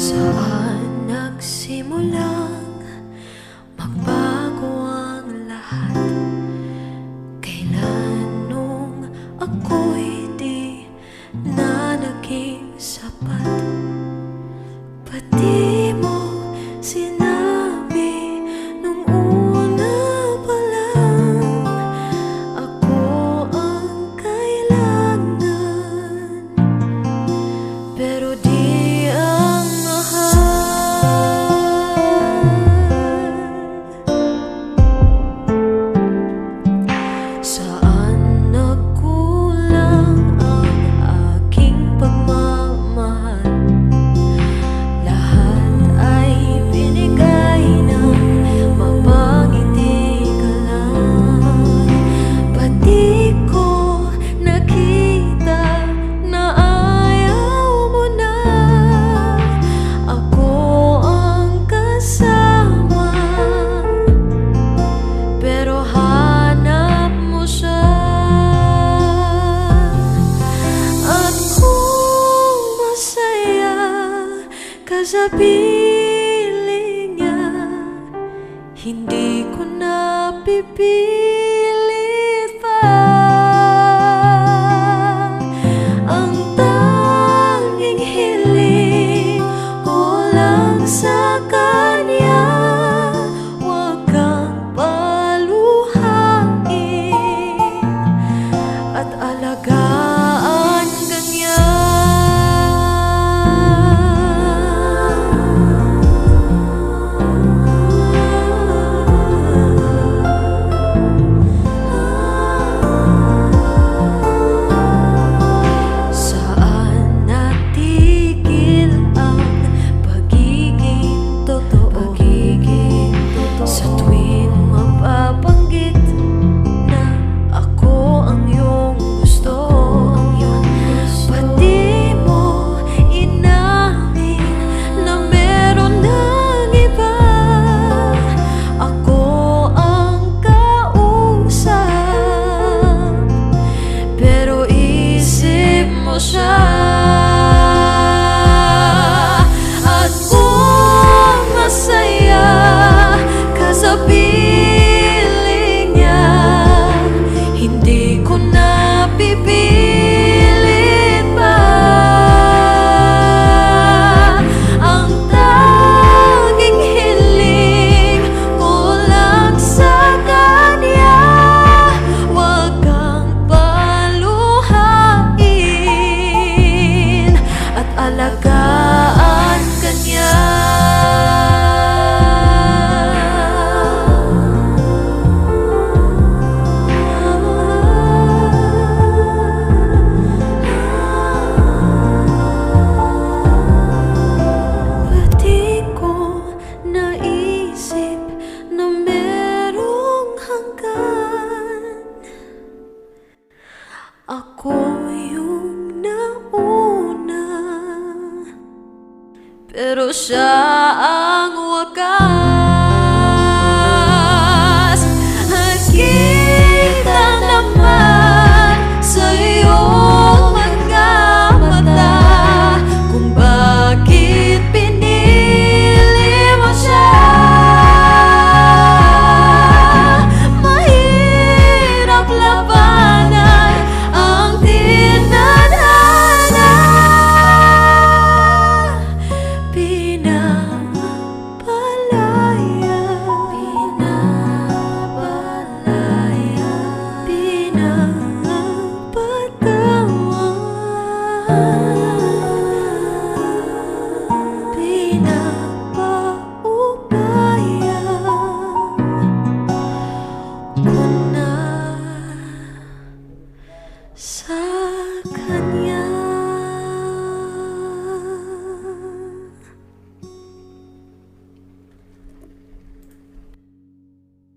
Saan nagsimulang magbago ang lahat? Kailan nung ako'y di na naging sapat? sa piling niya Hindi ko napipilit masaya Cause I'll Ako yung nauna. Pero siya